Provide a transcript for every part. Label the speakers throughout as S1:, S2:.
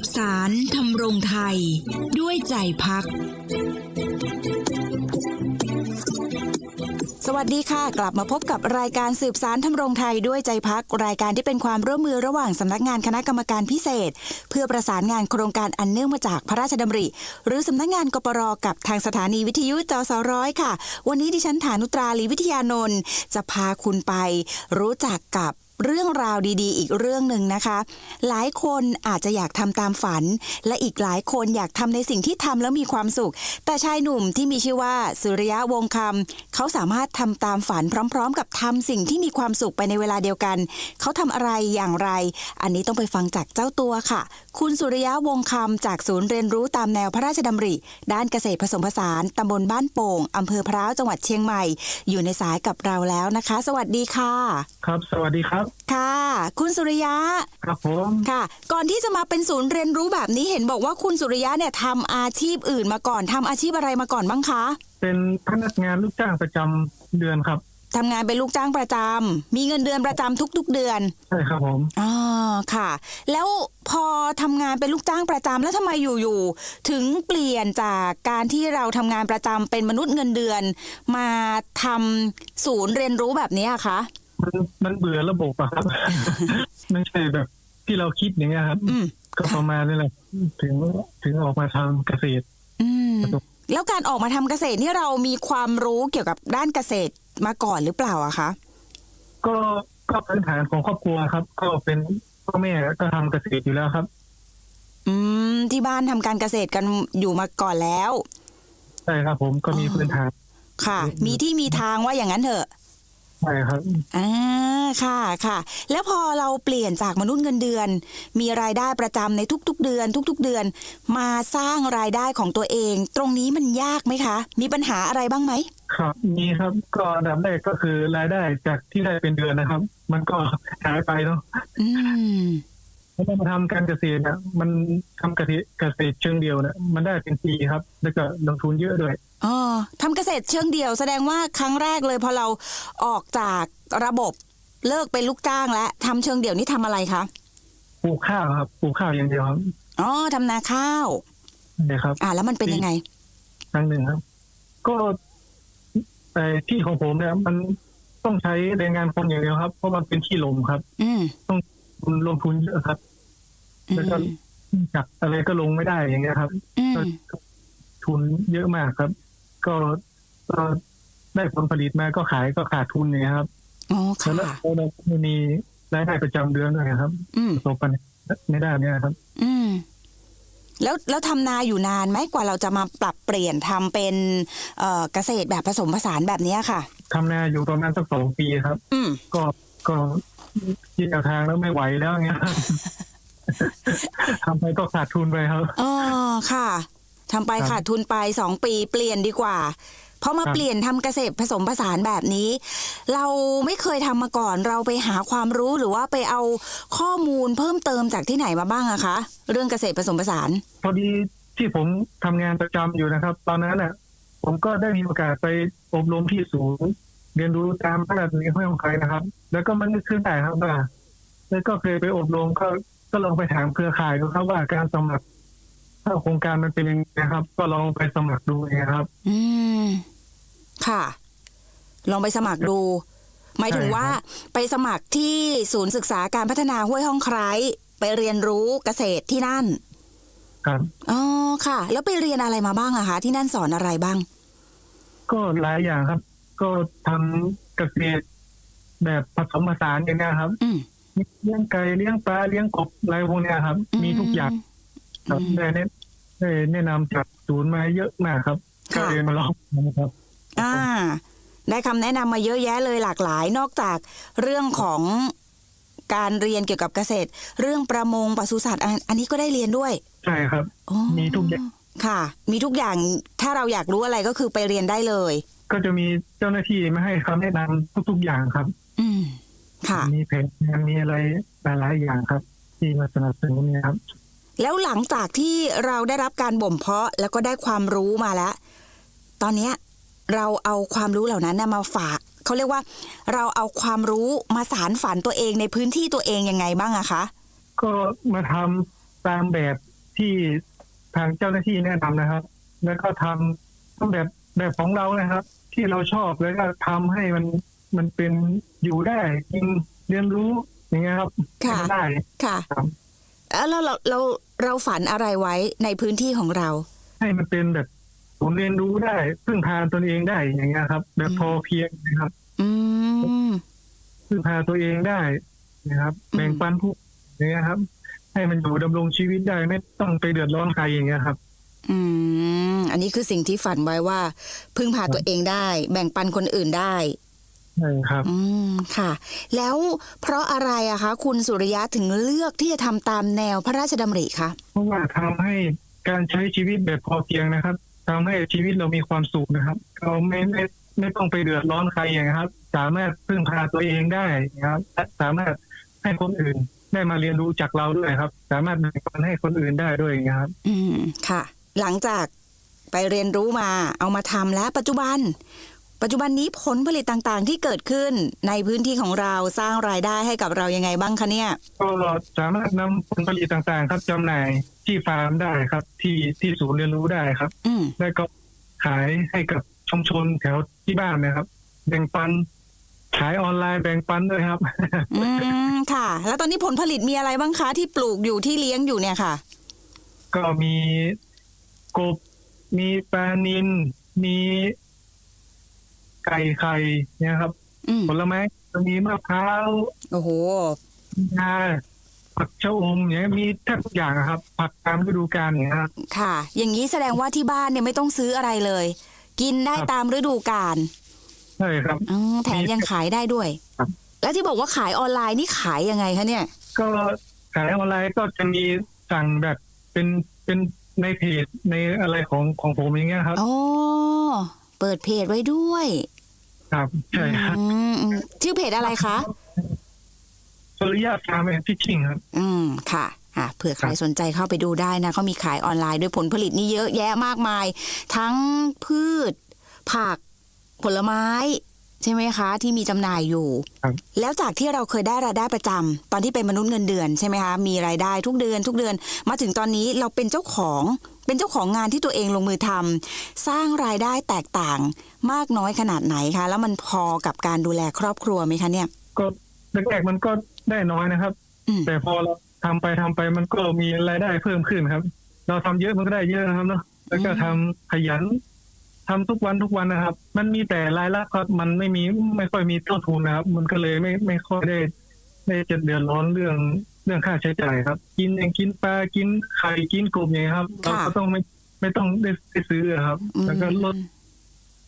S1: บสารทำรงไทย ด้วยใจพัก
S2: สวัสดีค่ะ กลับมาพบกับรายการสืบสารทำรงไทยด้วยใจพัก รายการที่เป็นความร่วมมือระหว่างสำนักงานคณะกรรมการพิเศษ เพื่อประสานงานโครงการอันเนื่องมาจากพระราชดำริ หรือสำนักงานกปรกับทางสถานีวิทยุจสร้อยค่ะ วันนี้ดิฉันฐานุตราลีวิทยานนท์จะพาคุณไป รู้จักกับ เรื่องราวดีๆ อีกเรื่องหนึ่งนะคะ หลายคนอาจจะอยากทำตามฝัน และอีกหลายคนอยากทำในสิ่งที่ทำแล้วมีความสุข แต่ชายหนุ่มที่มีชื่อว่าสุริยะวงคำเขาสามารถทำตามฝันพร้อม ๆ กับทำสิ่งที่มีความสุขไปในเวลาเดียวกัน เขาทำอะไรอย่างไร อันนี้ต้องไปฟังจากเจ้าตัวค่ะ คุณสุริยะวงคำจากศูนย์เรียนรู้ตามแนวพระราชดำริ ด้านเกษตรผสมผสานตำบลบ้านโป่งอำเภอพร้าวจังหวัดเชียงใหม่ อยู่ในสายกับเราแล้วนะคะ สวัสดีค่ะ
S3: ครับ สวัสดีครับ
S2: ค่ะ คุณสุริยะ
S3: ครับผม
S2: ค่ะ ก่อนที่จะมาเป็นศูนย์เรียนรู้แบบนี้เห็นบอกว่าคุณสุริยะเนี่ยทำอาชีพอื่นมาก่อนทำอาชีพอะไรมาก่อนบ้างคะ
S3: เป็นพนักงานลูกจ้างประจำเดือนครับ
S2: ทำงานเป็นลูกจ้างประจำ มีเงินเดือนประจำทุก ๆ เดือน
S3: ใช่ครับผม
S2: อ๋อ ค่ะ แล้วพอทำงานเป็นลูกจ้างประจำแล้วทำไมอยู่ๆถึงเปลี่ยนจากการที่เราทำงานประจำเป็นมนุษย์เงินเดือน มาทำศูนย์เรียนรู้แบบนี้อะคะ
S3: มันมันเบื่อระบบอะครับไม่ใช่แบบที่เราคิดอย่างเงี้ยครับ
S2: อืม
S3: ก็ประมาณนี้แหละถึงถึงออกมาทำเกษตร
S2: อืม
S3: ครับ
S2: แล้วการออกมาทำเกษตรนี่เรามีความรู้เกี่ยวกับด้านเกษตรมาก่อนหรือเปล่าอะคะ
S3: ก็ก็พื้นฐานของครอบครัวครับ ก็เป็นพ่อแม่ก็ทำเกษตรอยู่แล้วครับ
S2: อืมที่บ้านทำการเกษตรกันอยู่มาก่อนแล้ว
S3: ใช่ครับ ผมก็มี
S2: อ๋อ
S3: พื้นฐาน
S2: ค่ะ มีที่มีทางว่าอย่างนั้นเถอะ
S3: ใช่ครับ
S2: อ่าค่ะค่ะ แล้วพอเราเปลี่ยนจากมนุษย์เงินเดือน มีรายได้ประจำในทุก ๆ เดือน ทุก ๆ เดือน มาสร้างรายได้ของตัวเอง ตรงนี้มันยากไหมคะ มีปัญหาอะไรบ้างไหม
S3: ครับมีครับก็อันดับแรกก็คือรายได้จากที่ได้เป็นเดือนนะครับ มันก็หายไปเนาะ
S2: อืม
S3: ถ้ามาทำการเกษตรเนี่ยมันทำเกษตรเกษตรเชิงเดียวเนี่ยมันได้เป็นปีครับ แล้วก็ลงทุนเยอะด้วย
S2: อ๋อทำเกษตรเชิงเดียว แสดงว่าครั้งแรกเลยพอเราออกจากระบบเลิกเป็นลูกจ้างแล้วทำเชิงเดี่ยวนี่ทำอะไรคะ
S3: ปลูกข้าวครับปลูกข้าวอย่างเดียวครับ
S2: อ๋อทำนาข้าว
S3: นี่ครับ
S2: อ่าแล้วมันเป็นยังไง
S3: ครั้งหนึ่งครับ ก็ไอ้ที่ของผมเนี่ยมันต้องใช้แรงงานคนอย่างเดียวครับ เพราะมันเป็นที่ลมครับ
S2: อืม
S3: มันลงทุนเยอะครับ
S2: อื
S3: แล้วก็
S2: ม
S3: จับอะไรก็ลงไม่ได้อย่างเงี้ยครับ
S2: อืม
S3: ทุนเยอะมากครับ ก็ก็ได้ผลผลิตมาก็ขายก็ขาดทุนอย่างเงี้ยครับ
S2: อ๋อ
S3: แล้ว
S2: ค่ะ
S3: เราไม่มีรายได้ประจำเดือนด้วยครับ
S2: อืม
S3: ประสบปัญหาในด้านเนี้ยครับ
S2: อืม แล้วแล้วทำนาอยู่นานไหมกว่าเราจะมาปรับเปลี่ยนทำเป็นเอ่อเกษตรแบบผสมผสานแบบเนี้ยค่ะ
S3: ทำนาอยู่ประมาณสักสองปีครับ
S2: อืม
S3: ก็ก็ ยิดแนวทางแล้วไม่ไหวแล้วเงี้ยครับทำไปก็ขาดทุนไปครับ
S2: อ๋อค่ะทำไป
S3: ครับ
S2: ขาดทุนไปสองปีเปลี่ยนดีกว่าพอมา
S3: ครับ
S2: เปลี่ยนทำเกษตรผสมผสานแบบนี้ เราไม่เคยทำมาก่อน เราไปหาความรู้หรือว่าไปเอาข้อมูลเพิ่มเติมจากที่ไหนมาบ้างอะคะ เรื่องเกษตรผสมผสาน
S3: พอดีที่ผมทำงานประจำอยู่นะครับ ตอนนั้นน่ะ ผมก็ได้มีโอกาสไปอบรมที่ศูนย์ เรียนรู้ตามพระราชบัญญัติห้วยของใครนะครับ แล้วก็มันนึกขึ้นได้ครับว่าแล้วก็เคยไปอบรมก็ก็ลองไปถามเครือข่ายดูครับว่าการสมัครถ้าโครงการมันเป็นยังไงนะครับ ก็ลองไปสมัครดูนะครับ
S2: อืม ค่ะ ลองไปสมัครดู หมายถึง
S3: ใช่ครับ
S2: ว่าไปสมัครที่ศูนย์ศึกษาการพัฒนาห้วยห้องไคร้ไปเรียนรู้เกษตรที่นั่น
S3: ครับ
S2: อ๋อ ค่ะ แล้วไปเรียนอะไรมาบ้างอะคะที่นั่นสอนอะไรบ้าง
S3: ก็หลายอย่างครับ ก็ทำเกษตรแบบผสมผสานอย่างเนี้ยครับ
S2: อืม
S3: เลี้ยงไก่เลี้ยงปลาเลี้ยงกบอะไรพวกเนี้ยครับมีทุกอย่างครับ
S2: อืม
S3: ได้แนะได้แนะนำจากศูนย์มาเยอะมากครับก็
S2: ค่ะ
S3: เรียนมาลองนะครับ
S2: อ่าได้คำแนะนำมาเยอะแยะเลยหลากหลาย นอกจากเรื่องของการเรียนเกี่ยวกับเกษตร เรื่องประมงปศุสัตว์อันอันนี้ก็ได้เรียนด้วย
S3: ใช่ครับ
S2: อ๋อ
S3: มีทุกอย่าง
S2: ค่ะ มีทุกอย่างถ้าเราอยากรู้อะไรก็คือไปเรียนได้เลย
S3: ก็จะมีเจ้าหน้าที่มาให้คำแนะนำทุก ๆ อย่างครับ
S2: อืม ค่ะ
S3: มีแผนงานมีอะไรหลายๆอย่างครับ ที่มาสนับสนุนเนี่ยครับ
S2: แล้วหลังจากที่เราได้รับการบ่มเพาะแล้วก็ได้ความรู้มาแล้ว ตอนเนี้ย เราเอาความรู้เหล่านั้นน่ะมาฝากเขาเรียกว่า เราเอาความรู้มาสารฝันตัวเองในพื้นที่ตัวเองยังไงบ้างอะคะ
S3: ก็มาทำตามแบบที่ทางเจ้าหน้าที่แนะนำนะครับ แล้วก็ทำทำแบบ แบบของเรานะครับ ที่เราชอบแล้วก็ทำให้มันมันเป็นอยู่ได้กินเรียนรู้อย่างเงี้ยครับ
S2: ค่ะ
S3: ให้มันได้
S2: ค่ะ
S3: ครับ
S2: แล้วเราเราเราเราฝันอะไรไว้ในพื้นที่ของเรา
S3: ให้มันเป็นแบบศูนย์เรียนรู้ได้พึ่งพาตนเองได้อย่างเงี้ยครับ แบบ
S2: อืม
S3: พอเพียงนะครับ
S2: อืม
S3: พึ่งพาตัวเองได้นะครับ
S2: อืม
S3: แบ่งปันผู้อย่างเงี้ยครับ ให้มันอยู่ดำรงชีวิตได้ไม่ต้องไปเดือดร้อนใครอย่างเงี้ยครับ
S2: อืม อันนี้คือสิ่งที่ฝันไว้ว่า พึ่งพาตัวเองได้ แบ่งปันคนอื่นได้
S3: ใช่ครับ
S2: อืมค่ะ แล้วเพราะอะไรอะคะ คุณสุริยะถึงเลือกที่จะทำตามแนวพระราชดำริคะ
S3: เพราะว่าทำให้การใช้ชีวิตแบบพอเพียงนะครับทำให้ชีวิตเรามีความสุขนะครับ เราไม่ไม่ไม่ต้องไปเดือดร้อนใครอย่างเงี้ยครับ สามารถพึ่งพาตัวเองได้นะครับและสามารถให้คนอื่นได้มาเรียนรู้จากเราด้วยครับ สามารถแบ่งปันให้คนอื่นได้ด้วยอย่างเงี้ยครับ
S2: อืมค่ะ หลังจาก ไปเรียนรู้มา เอามาทำแล้วปัจจุบัน ปัจจุบันนี้ผลผลิตต่างๆ ที่เกิดขึ้นในพื้นที่ของเราสร้างรายได้ให้กับเรายังไงบ้างคะเนี่ย
S3: ก็สามารถนำผลผลิตต่างๆ ครับจำหน่ายที่ฟาร์มได้ครับ ที่ที่ศูนย์เรียนรู้ได้ครับ
S2: อืม
S3: แล้วก็ขายให้กับชุมชนแถวที่บ้านนะครับ แบ่งปันขายออนไลน์แบ่งปันด้วยครับ
S2: อืมค่ะ แล้วตอนนี้ผลผลิตมีอะไรบ้างคะที่ปลูกอยู่ที่เลี้ยงอยู่เนี่ยค่ะ
S3: ก็มีกบ มีปลานินมีไก่ไข่เนี่ยครับ
S2: อืม
S3: ผลไม้ก็มีมะพร้าว
S2: โอ้โห
S3: งาผักชะอมอย่างเงี้ยมีแทบทุกอย่างอะครับ ผักตามฤดูกาลอย่างเงี้ยครับ
S2: ค่ะ อย่างนี้แสดงว่าที่บ้านเนี่ยไม่ต้องซื้ออะไรเลย กินได้
S3: ครับ
S2: ตามฤดูกาล
S3: ใช่ครับ
S2: อืมแถมยังขายได้ด้วย
S3: ครับ
S2: แล้วที่บอกว่าขายออนไลน์นี่ขายยังไงคะเนี่ย
S3: ก็ขายออนไลน์ก็จะมีสั่งแบบเป็นเป็น ในเพจในอะไรของของผมอย่างเงี้ยครับ
S2: โอ้เปิดเพจไว้ด้วย
S3: ครับใช่ครับ
S2: อืมอืมชื่อเพจอะไรคะ
S3: สุริยะฟาร์มแอนด์ฟิชชิ่งครับ
S2: อืมค่ะอะเผื่อใครสนใจเข้าไปดูได้นะเขามีขายออนไลน์ด้วยผลผลิตนี่เยอะแยะมากมาย ทั้งพืช ผัก ผลไม้ ใช่ไหมคะ ที่มีจำหน่ายอยู่
S3: ครับ
S2: แล้วจากที่เราเคยได้รายได้ประจำตอนที่เป็นมนุษย์เงินเดือนใช่ไหมคะมีรายได้ทุกเดือน ทุกเดือน มาถึงตอนนี้เราเป็นเจ้าของ เป็นเจ้าของงานที่ตัวเองลงมือทำสร้างรายได้แตกต่างมากน้อยขนาดไหนคะ แล้วมันพอกับการดูแลครอบครัวไหมคะเนี่ย
S3: ก็แรกๆมันก็ได้น้อยนะครับ
S2: อืม
S3: แต่พอเราทำไปทำไปมันก็มีรายได้เพิ่มขึ้นครับ เราทำเยอะมันก็ได้เยอะนะครับเนาะแล้วก็ทำขยัน ทำทุกวันทุกวันนะครับ มันมีแต่รายละครับ มันไม่มีไม่ค่อยมีต้นทุนนะครับ มันก็เลยไม่ไม่ค่อยได้ได้จะเดือดร้อนเรื่องเรื่องค่าใช้จ่ายครับ กินอย่างกินปลากินไข่กินกบอย่างเงี้ยครับ เรา
S2: ค่ะ
S3: ก็ต้องไม่ไม่ต้องได้ได้ซื้อครับ แล้วก็ลด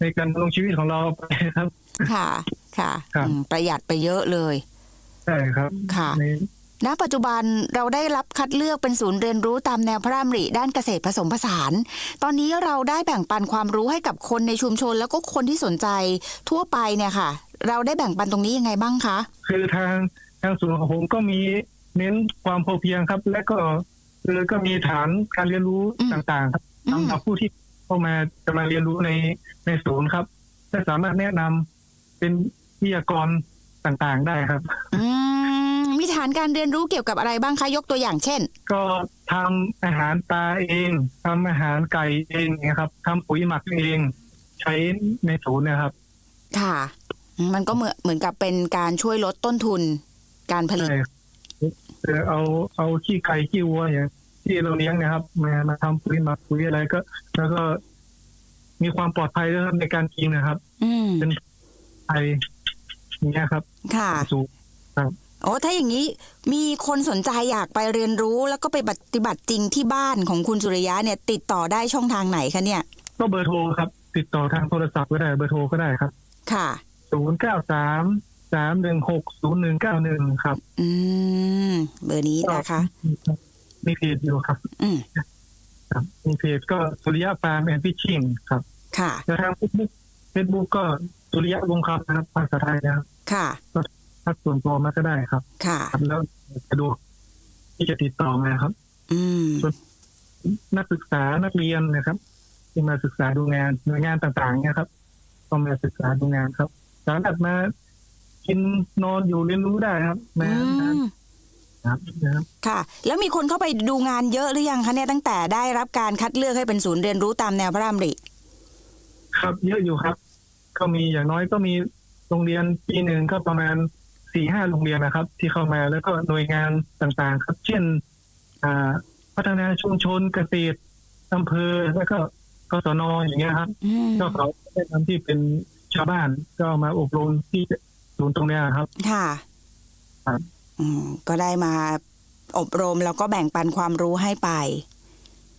S3: ในการดำรงชีวิตของเราไปครับ
S2: ค่ะ ค่ะ
S3: ครับ
S2: อืมประหยัดไปเยอะเลย
S3: ใช่ครับ
S2: ค่ะ
S3: ใน
S2: ณ ปัจจุบันเราได้รับคัดเลือกเป็นศูนย์เรียนรู้ตามแนวพระราชดำริด้านเกษตรผสมผสาน ตอนนี้เราได้แบ่งปันความรู้ให้กับคนในชุมชน แล้วก็คนที่สนใจทั่วไปเนี่ยค่ะ เราได้แบ่งปันตรงนี้ยังไงบ้างคะ
S3: คือทางทางศูนย์ของผมก็มีเน้นความพอเพียงครับ และก็คือก็มีฐานการเรียนรู้
S2: อืม
S3: ต่างๆ ครับ
S2: อืม
S3: สำหรับผู้ที่เข้ามาจะมาเรียนรู้ในในศูนย์ครับและสามารถแนะนำเป็นวิทยากรต่างๆได้ครับ
S2: อืม มีฐานการเรียนรู้เกี่ยวกับอะไรบ้างคะยกตัวอย่างเช่น
S3: ก็ทำอาหารปลาเองทำอาหารไก่เองนะครับทำปุ๋ยหมักเอง ใช้ในศูนย์นะครับ
S2: ค่ะอืมมันก็เหมือนเหมือนกับเป็นการช่วยลดต้นทุนการผลิต
S3: ใช่เออเอาเอาขี้ไก่ขี้วัวอย่างที่เราเลี้ยงเนะครับมามาทำปุ๋ยหมักปุ๋ยอะไรก็ แล้วก็มีความปลอดภัยด้วยครับในการกินนะครับ
S2: อืม
S3: ไออย่างเงี้ยครับ
S2: ค่ะ
S3: สูง
S2: โอ้ถ้าอย่างนี้มีคนสนใจอยากไปเรียนรู้แล้วก็ไปปฏิบัติจริงที่บ้านของคุณสุริยะเนี่ย ติดต่อได้ช่องทางไหนคะเนี่ย
S3: ก็เบอร์โทรครับ ติดต่อทางโทรศัพท์ก็ได้เบอร์โทรก็ได้ครับ
S2: ค่ะ
S3: ศูนย์เก้าสามสามหนึ่งหกศูนย์หนึ่งเก้าหนึ่งครับ
S2: อืม เบอร์นี้นะคะ
S3: มีเพจอยู่ครับ
S2: อืม
S3: ครับมีเพจก็สุริยะฟาร์มแอนด์ฟิชชิ่งครับ
S2: ค่ะ
S3: แล้วทางเฟซบุ๊กเฟซบุ๊กก็สุริยะวงคำนะครับภาษาไทยนะครับ
S2: ค่ะ
S3: ถ้าส่วนตัวมาก็ได้ครับ
S2: ค่ะ
S3: ครับแล้วสะดวกที่จะติดต่อมาครับ
S2: อืม
S3: นักศึกษานักเรียนนะครับ ที่มาศึกษาดูงานหน่วยงานต่างๆเนี่ยครับก็มาศึกษาดูงานครับสามารถมากินนอนอยู่เรียนรู้ได้ครับ
S2: อื
S3: มา
S2: ม
S3: ครับนะครับ
S2: ค่ะ แล้วมีคนเข้าไปดูงานเยอะหรือยังคะเนี่ยตั้งแต่ได้รับการคัดเลือกให้เป็นศูนย์เรียนรู้ตามแนวพระรามริ
S3: ครับ เยอะอยู่ครับ ก็มีอย่างน้อยก็มีโรงเรียนปีหนึ่งก็ประมาณ สี่ห้าโรงเรียนนะครับ ที่เข้ามาแล้วก็หน่วยงานต่างๆ ครับ เช่นอ่าพัฒนาชุมชนเกษตรอำเภอแล้วก็กศนอย่างเงี้ยครับ
S2: อืม
S3: ก็เขาได้ทำที่เป็นชาวบ้านก็มาอบรมที่ศูนย์ตรงเนี้ยครับ
S2: ค่ะ
S3: ครับ
S2: อืมก็ได้มาอบรมแล้วก็แบ่งปันความรู้ให้ไป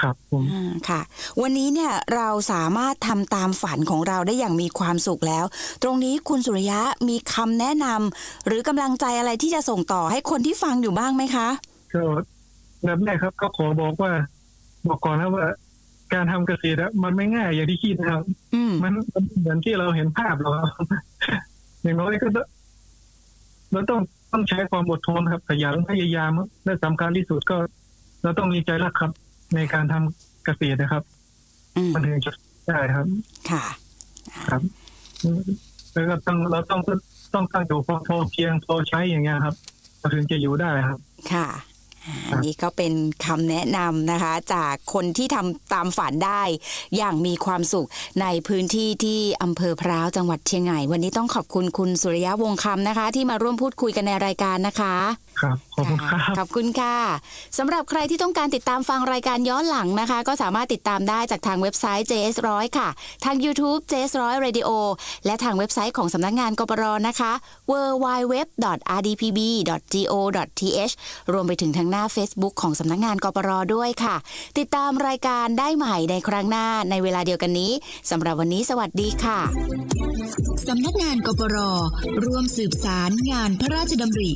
S3: ครับผม
S2: อ่าค่ะ วันนี้เนี่ยเราสามารถทำตามฝันของเราได้อย่างมีความสุขแล้ว ตรงนี้คุณสุริยะมีคำแนะนำหรือกำลังใจอะไรที่จะส่งต่อให้คนที่ฟังอยู่บ้างไหมคะ
S3: ก็แบบแรกครับ ก็ขอบอกว่า บอกก่อนนะว่า การทำเกษตรอะมันไม่ง่ายอย่างที่คิดนะครับ
S2: อืม
S3: มันมันเหมือนที่เราเห็นภาพหรอกครับ อย่างน้อยก็ต้องเราต้องต้องใช้ความอดทนครับขยันพยายามครับและสำคัญที่สุดก็ เราต้องมีใจรักครับ ในการทำเกษตรนะครับ
S2: อืม
S3: มันถึงจะได้ครับ
S2: ค่ะ
S3: ครับแล้วก็ต้องเราต้องต้องตั้งอยู่พอพอเพียงพอใช้อย่างเงี้ยครับเราถึงจะอยู่ได้ครับ
S2: ค่ะ อ่าอันนี้ก็เป็นคำแนะนำนะคะ จากคนที่ทำตามฝันได้ อย่างมีความสุขในพื้นที่ที่อำเภอพร้าวจังหวัดเชียงใหม่ วันนี้ต้องขอบคุณคุณสุริยะวงคำนะคะ ที่มาร่วมพูดคุยกันในรายการนะคะ
S3: ครับขอบคุณครับ
S2: ขอบคุณค่ะสำหรับใครที่ต้องการติดตามฟังรายการย้อนหลังนะคะ ก็สามารถติดตามได้จากทางเว็บไซต์ JS100 ค่ะ ทาง YouTube JS100 Radio และทางเว็บไซต์ของสำนักงานกปรนะคะ www.rdpb.go.th รวมไปถึงทางหน้า Facebook ของสำนักงานกปรด้วยค่ะ ติดตามรายการได้ใหม่ในครั้งหน้าในเวลาเดียวกันนี้สำหรับวันนี้สวัสดีค่ะ
S1: สำนักงานกปรร่วมสืบสารงานพระราชดำริ